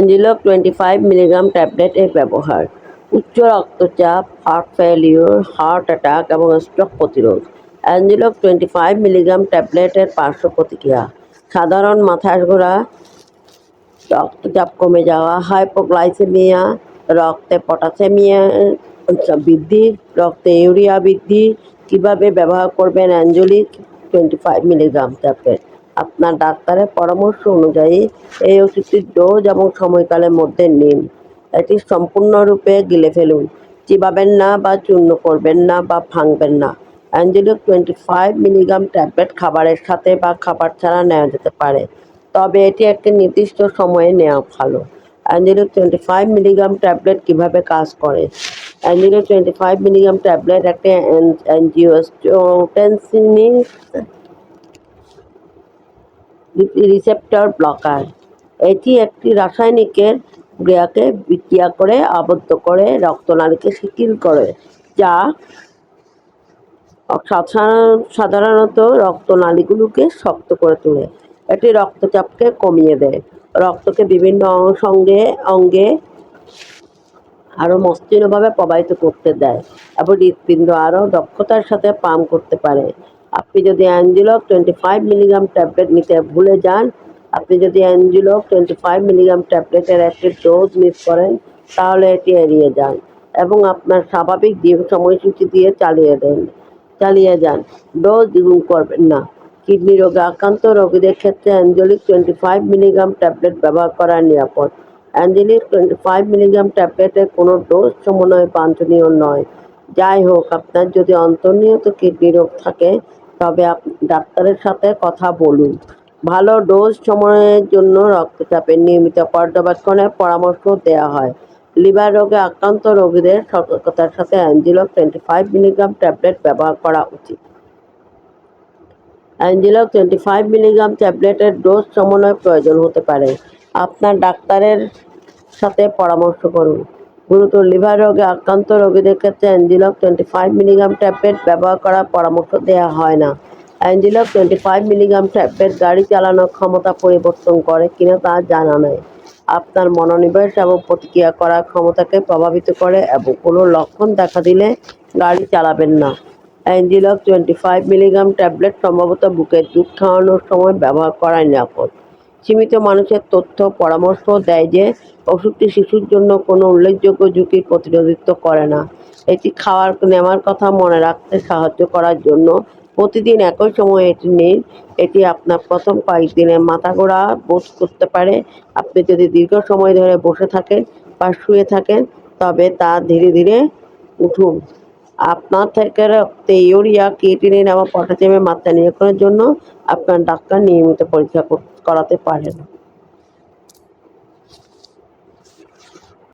Angilock twenty five milligram tablet এর ব্যবহার। উচ্চ রক্তচাপ হার্ট ফেলিওর হার্ট অ্যাটাক এবং স্ট্রোক প্রতিরোধ। অ্যাঞ্জিলো টোয়েন্টি ফাইভ মিলিগ্রাম ট্যাবলেটের পার্শ্ব প্রতিক্রিয়া। সাধারণ মাথার ঘোরা রক্তচাপ কমে যাওয়া হাইপোগ্লাইসেমিয়া রক্তে পটাসেমিয়া বৃদ্ধি, রক্তে ইউরিয়া বৃদ্ধি। কীভাবে ব্যবহার করবেন Angilock twenty five milligram tablet আপনার ডাক্তারের পরামর্শ অনুযায়ী এই ওষুধটির ডোজ এবং সময়কালের মধ্যে নিন। এটি সম্পূর্ণরূপে গিলে ফেলুন। চিবাবেন না বা চূর্ণ করবেন না বা ভাঙবেন না। Angilock twenty five milligram tablet খাবারের সাথে বা খাবার ছাড়া নেওয়া যেতে পারে। তবে এটি একটি নির্দিষ্ট সময়ে নেওয়া ভালো। Angilock twenty five milligram tablet কীভাবে কাজ করে? Angilock twenty five milligram tablet একটি অ্যাঞ্জিওস্টেন্সিনিক রিসেপ্টর ব্লকার এটি একটি রাসায়নিকের ক্রিয়াকে বিক্রিয়া করে, আবদ্ধ করে, রক্তনালীকে শিথিল করে, যা সাধারণ- সাধারণত রক্তনালীগুলোকে শক্ত করে তোলে। এটি রক্তচাপকে কমিয়ে দেয়। রক্তকে বিভিন্ন অঙ্গে অঙ্গে আরও মসৃণভাবে প্রবাহিত করতে দেয় এবং হৃৎপিণ্ড আরও দক্ষতার সাথে পাম্প করতে পারে। আপনি যদি Angilock twenty five milligram tablet নিতে ভুলে যান, আপনি যদি অ্যাঞ্জিলক টোয়েন্টি ফাইভ মিলিগ্রাম ট্যাবলেটের একটি ডোজ মিস করেন, তাহলে এটি এড়িয়ে যান এবং আপনার স্বাভাবিক সময়সূচি দিয়ে চালিয়ে দেন। চালিয়ে যান। ডোজ দ্বিগুণ করবেন না। কিডনি রোগে আক্রান্ত রোগীদের ক্ষেত্রে Angilock twenty five milligram tablet ব্যবহার করা নিরাপদ। অ্যাঞ্জেলিক টোয়েন্টি ফাইভ মিলিগ্রাম ট্যাবলেটের কোনো ডোজ সমন্বয় বাঞ্ছনীয় নয়। যাই হোক, আপনার যদি অন্তর্নিহিত কিডনি রোগ থাকে তবে ডাক্তারের সাথে কথা বলুন। ভালো ডোজ সময়ের জন্য রক্তচাপের নিয়মিত পর্যবেক্ষণের পরামর্শ দেওয়া হয়। লিভার রোগে আক্রান্ত রোগীদের সতর্কতার সাথে Angilock twenty five milligram tablet ব্যবহার করা উচিত। অ্যাঞ্জিলো টোয়েন্টি ফাইভ মিলিগ্রাম ট্যাবলেটের ডোজ সমন্বয় প্রয়োজন হতে পারে। আপনার ডাক্তারের সাথে পরামর্শ করুন। গুরুতর লিভার রোগে আক্রান্ত রোগীদের ক্ষেত্রে Angilock twenty five milligram tablet ব্যবহার করার পরামর্শ দেওয়া হয় না। Angilock twenty five milligram tablet গাড়ি চালানোর ক্ষমতা পরিবর্তন করে কিনা তা জানা নেই। আপনার মনোনিবেশ এবং প্রতিক্রিয়া করার ক্ষমতাকে প্রভাবিত করে এবং কোনো লক্ষণ দেখা দিলে গাড়ি চালাবেন না। Angilock twenty five milligram tablet সম্ভবত বুকের দুধ খাওয়ানোর সময় ব্যবহার করা নিরাপদ। সীমিত মানুষের তথ্য পরামর্শ দেয় যে ওষুধটি শিশুর জন্য কোনো উল্লেখযোগ্য ঝুঁকির প্রতিনিধিত্ব করে না। এটি খাওয়ার, নেওয়ার কথা মনে রাখতে সাহায্য করার জন্য প্রতিদিন একই সময়ে এটি নিন। এটি আপনার প্রথম কয়েকদিনের মাথা ঘোরা বোধ করতে পারে। আপনি যদি দীর্ঘ সময় ধরে বসে থাকেন বা শুয়ে থাকেন, তবে তা ধীরে ধীরে উঠুন। আপনার থেকে রক্তে ইউরিয়া ক্রিয়েটিনিন এবং পটাশিয়ামের মাত্রা নিরীক্ষণের জন্য আপনার ডাক্তার নিয়মিত পরীক্ষা কর- করাতে পারেন।